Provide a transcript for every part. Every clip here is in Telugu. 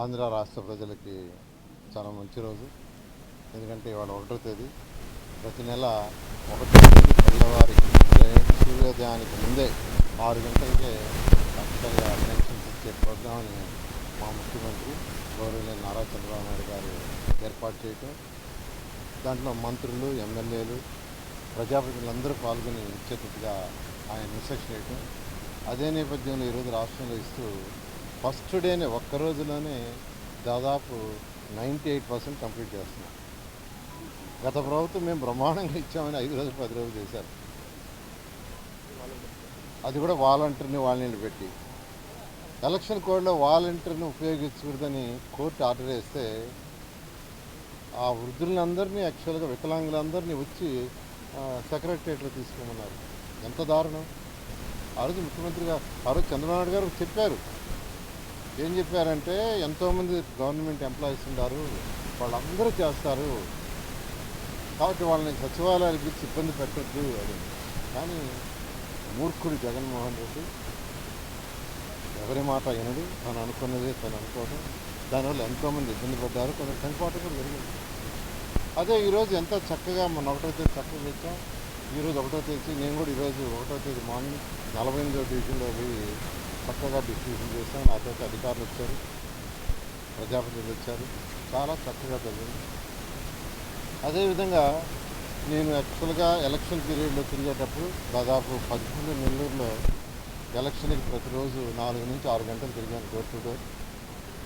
ఆంధ్ర రాష్ట్ర ప్రజలకి చాలా మంచి రోజు. ఎందుకంటే ఇవాళ ఒకటో తేదీ. ప్రతి నెల ఒకటో తేదీ తెల్లవారి సూర్యోదయానికి ముందే ఆరు గంటలకే ఖచ్చితంగా పెన్షన్స్ ఇచ్చే ప్రోగ్రామ్ని మా ముఖ్యమంత్రి గౌరవనీయ నారా చంద్రబాబు నాయుడు గారు ఏర్పాటు చేయటం. దాంట్లో మంత్రులు ఎమ్మెల్యేలు ప్రజాప్రతినిధులందరూ పాల్గొని ఇచ్చేటట్టుగా ఆయన రీసెర్చ్ చేయటం. అదే నేపథ్యంలో ఈరోజు రాష్ట్రంలో ఇస్తూ ఫస్ట్ డేనే ఒక్క రోజులోనే దాదాపు నైంటీ ఎయిట్ పర్సెంట్ కంప్లీట్ చేస్తున్నాం. గత ప్రభుత్వం మేము బ్రహ్మాండంగా ఇచ్చామని ఐదు రోజులు పది రోజులు చేశారు. అది కూడా వాలంటీర్ని వాళ్ళని పెట్టి. ఎలక్షన్ కోడ్లో వాలంటీర్ని ఉపయోగించకూడదని కోర్టు ఆర్డర్ వేస్తే ఆ వృద్ధులందరినీ యాక్చువల్గా వికలాంగులందరినీ వచ్చి సెక్రటరియట్లో తీసుకోమన్నారు. ఎంత దారుణం? ఆ రోజు గారు ఆ రోజు చంద్రబాబు గారు చెప్పారు. ఏం చెప్పారంటే ఎంతోమంది గవర్నమెంట్ ఎంప్లాయీస్ ఉన్నారు వాళ్ళందరూ చేస్తారు. కాబట్టి వాళ్ళని సచివాలయాలకు ఇచ్చి ఇబ్బంది పెట్టద్దు అది కానీ మూర్ఖుడు జగన్మోహన్ రెడ్డి ఎవరి మాట వినడు. తను అనుకున్నదే తను అనుకోవడం దానివల్ల ఎంతోమంది ఇబ్బంది పడ్డారు. కొందరు చనిపోవటం కూడా జరిగింది. అదే ఈరోజు ఎంత చక్కగా మన ఒకటైతే చక్కగా ఇచ్చాం ఈరోజు ఒకటో తేదీ నేను కూడా ఈరోజు ఒకటో తేదీ మార్నింగ్ నలభై ఎనిమిదో డివిజన్లో పోయి చక్కగా డిస్ట్రిబ్యూషన్ చేశాం నాతో అధికారులు వచ్చారు ప్రజాప్రతినిధులు వచ్చారు. చాలా చక్కగా జరిగింది. అదేవిధంగా నేను యాక్చువల్గా ఎలక్షన్ పీరియడ్లో తిరిగేటప్పుడు దాదాపు పదకొండు నెల్లూరులో ఎలక్షన్కి ప్రతిరోజు నాలుగు నుంచి ఆరు గంటలు తిరిగాను డోర్ టు డోర్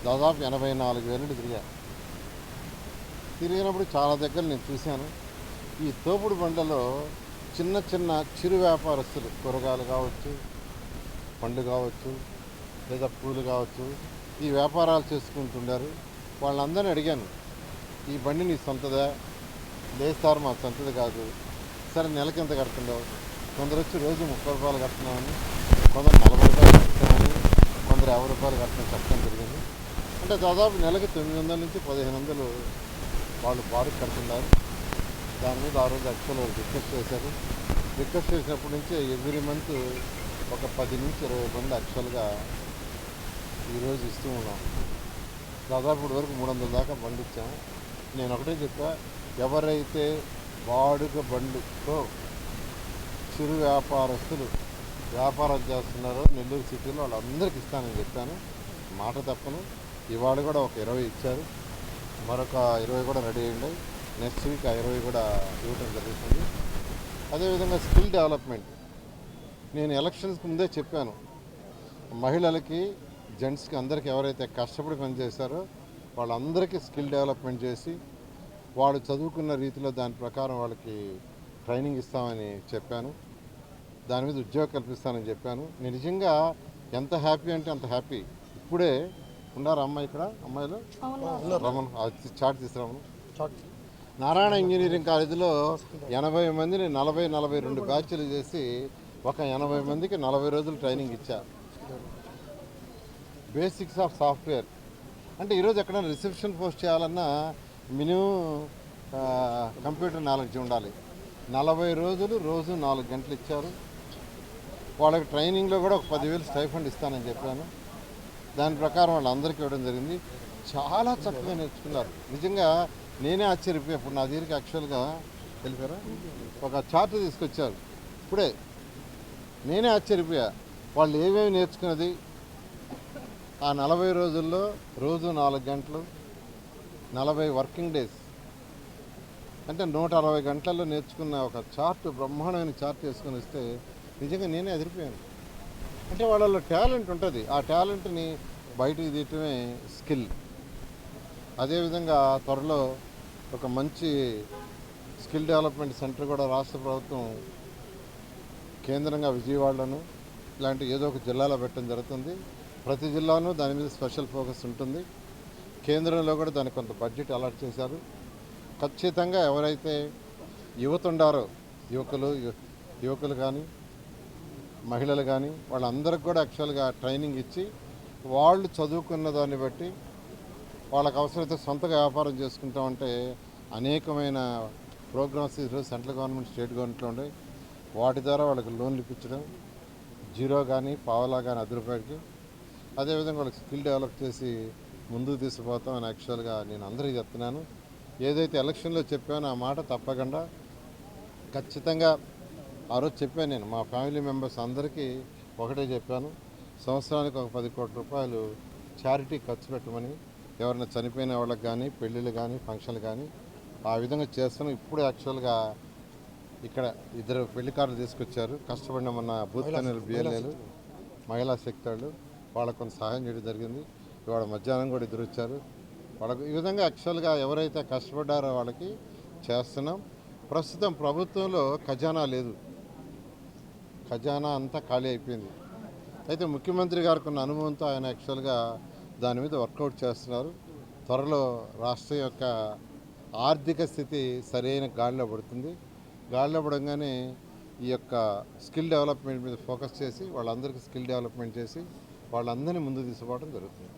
దాదాపు ఎనభై నాలుగు వేలు తిరిగాను. తిరిగినప్పుడు చాలా దగ్గర నేను చూశాను. ఈ తోపుడు బండ్లలో చిన్న చిన్న చిరు వ్యాపారస్తులు కూరగాయలు కావచ్చు పండ్లు కావచ్చు లేదా పూలు కావచ్చు ఈ వ్యాపారాలు చేసుకుంటుండారు. వాళ్ళందరినీ అడిగాను ఈ బండి నీ సొంతదా? లేదు సార్ మా సొంతది కాదు. సరే నెలకి ఎంత కడుతున్నావు? కొందరు వచ్చి రోజు ముప్పై రూపాయలు కడుతున్నామని కొందరు నలభై రూపాయలు కడుతున్నామని కొందరు యాభై రూపాయలు కట్టడం చెప్పడం జరిగింది. అంటే దాదాపు నెలకి తొమ్మిది వందల నుంచి పదిహేను వందలు వాళ్ళు బారు కడుతున్నారు. దాని మీద ఆ రోజు యాక్చువల్ రిక్వెస్ట్ చేశారు. రిక్వెస్ట్ చేసినప్పటి నుంచి ఎవ్రీ మంత్ ఒక పది నుంచి ఇరవై మంది యాక్చువల్గా ఈరోజు ఇస్తూ ఉన్నాం. దాదాపు ఇప్పటి వరకు మూడు వందల దాకా బండి ఇచ్చాము నేను ఒకటే చెప్పా ఎవరైతే వాడుక బండితో చిరు వ్యాపారస్తులు వ్యాపారం చేస్తున్నారో నెల్లూరు సిటీలో వాళ్ళందరికీ ఇస్తానని చెప్పాను. మాట తప్పను. ఇవాళ కూడా ఒక ఇరవై ఇచ్చారు. మరొక ఇరవై కూడా రెడీ అయ్యింది. నెక్స్ట్ వీక్ ఆ ఇరవై కూడా ఇవ్వటం జరుగుతుంది. అదేవిధంగా స్కిల్ డెవలప్మెంట్. నేను ఎలక్షన్స్కి ముందే చెప్పాను. మహిళలకి జెంట్స్కి అందరికీ ఎవరైతే కష్టపడి పనిచేశారో వాళ్ళందరికీ స్కిల్ డెవలప్మెంట్ చేసి వాళ్ళు చదువుకున్న రీతిలో దాని ప్రకారం వాళ్ళకి ట్రైనింగ్ ఇస్తామని చెప్పాను. దాని మీద ఉద్యోగం కల్పిస్తానని చెప్పాను. నేను నిజంగా ఎంత హ్యాపీ అంటే అంత హ్యాపీ. ఇప్పుడే ఉన్నారు అమ్మాయి ఇక్కడ అమ్మాయిలు? రమణ అది చాట్ తీసుకురామను నారాయణ ఇంజనీరింగ్ కాలేజీలో ఎనభై మందిని నలభై నలభై రెండు బ్యాచ్లు చేసి ఒక ఎనభై మందికి నలభై రోజులు ట్రైనింగ్ ఇచ్చా బేసిక్స్ ఆఫ్ సాఫ్ట్వేర్. అంటే ఈరోజు ఎక్కడైనా రిసెప్షన్ పోస్ట్ చేయాలన్నా మినిమం కంప్యూటర్ నాలెడ్జ్ ఉండాలి. నలభై రోజులు రోజు నాలుగు గంటలు ఇచ్చారు. వాళ్ళకి ట్రైనింగ్లో కూడా ఒక పదివేలు స్టైఫండ్ ఇస్తానని చెప్పాను. దాని ప్రకారం వాళ్ళందరికీ ఇవ్వడం జరిగింది. చాలా చక్కగా నేర్చుకున్నారు. నిజంగా నేనే ఆశ్చర్యపోయా. ఇప్పుడు నా దగ్గరికి యాక్చువల్గా తెలిపారా ఒక చార్ట్ తీసుకొచ్చారు. ఇప్పుడే నేనే ఆశ్చర్యపోయా. వాళ్ళు ఏమేమి నేర్చుకున్నది? ఆ నలభై రోజుల్లో రోజు నాలుగు గంటలు నలభై వర్కింగ్ డేస్. అంటే నూట అరవై గంటల్లో నేర్చుకున్న ఒక చార్ట్ బ్రహ్మాండమైన చార్ట్ వేసుకొని వస్తే నిజంగా నేనే ఎదిరిపోయాను. అంటే వాళ్ళలో టాలెంట్ ఉంటుంది. ఆ టాలెంట్ని బయటకు తీయటమే స్కిల్ అదేవిధంగా త్వరలో ఒక మంచి స్కిల్ డెవలప్మెంట్ సెంటర్ కూడా రాష్ట్ర ప్రభుత్వం కేంద్రంగా విజయవాడలోను ఇలాంటి ఏదో ఒక జిల్లాలో పెట్టడం జరుగుతుంది. ప్రతి జిల్లాను దాని మీద స్పెషల్ ఫోకస్ ఉంటుంది. కేంద్రంలో కూడా దానికి కొంత బడ్జెట్ అలాట్ చేశారు. ఖచ్చితంగా ఎవరైతే యువత ఉండారో యువకులు యువకులు కానీ మహిళలు కానీ వాళ్ళందరికి కూడా యాక్చువల్గా ట్రైనింగ్ ఇచ్చి వాళ్ళు చదువుకున్న దాన్ని బట్టి వాళ్ళకి అవసరమైతే సొంతగా వ్యాపారం చేసుకుంటామంటే అనేకమైన ప్రోగ్రామ్స్ ఈరోజు సెంట్రల్ గవర్నమెంట్ స్టేట్ గవర్నమెంట్లో ఉన్నాయి వాటి ద్వారా వాళ్ళకి లోన్లు ఇప్పించడం జీరో కానీ పావలా కానీ అది రూపాయలకి. అదేవిధంగా వాళ్ళకి స్కిల్ డెవలప్ చేసి ముందుకు తీసుకుపోతాం అని యాక్చువల్గా నేను అందరికీ చెప్తున్నాను. ఏదైతే ఎలక్షన్లో చెప్పానో ఆ మాట తప్పకుండా ఖచ్చితంగా ఆ రోజు చెప్పాను నేను. మా ఫ్యామిలీ మెంబర్స్ అందరికీ ఒకటే చెప్పాను. సంవత్సరానికి ఒక పది కోట్ల రూపాయలు చారిటీ ఖర్చు పెట్టమని ఎవరైనా చనిపోయిన వాళ్ళకి కానీ పెళ్ళిళ్ళు కానీ ఫంక్షన్లు కానీ ఆ విధంగా చేస్తాను ఇప్పుడు యాక్చువల్గా ఇక్కడ ఇద్దరు పెళ్ళికారులు తీసుకొచ్చారు. కష్టపడిన మన బూత్ కన్నెలు బిఎల్ఏలు మహిళా శక్తి వాళ్ళు వాళ్ళకు కొంత సహాయం చేయడం జరిగింది. ఇవాళ మధ్యాహ్నం కూడా ఇద్దరు వచ్చారు. వాళ్ళకు ఈ విధంగా యాక్చువల్గా ఎవరైతే కష్టపడ్డారో వాళ్ళకి చేస్తున్నాం. ప్రస్తుతం ప్రభుత్వంలో ఖజానా లేదు. ఖజానా అంతా ఖాళీ అయిపోయింది. అయితే ముఖ్యమంత్రి గారికి ఉన్న అనుభవంతో ఆయన యాక్చువల్గా దాని మీద వర్కౌట్ చేస్తున్నారు. త్వరలో రాష్ట్రం యొక్క ఆర్థిక స్థితి సరైన గాడిలో పడుతుంది. గాడిలో పడంగానే ఈ యొక్క స్కిల్ డెవలప్మెంట్ మీద ఫోకస్ చేసి వాళ్ళందరికీ స్కిల్ డెవలప్మెంట్ చేసి వాళ్ళందరినీ ముందు తీసుకోవడం జరుగుతుంది.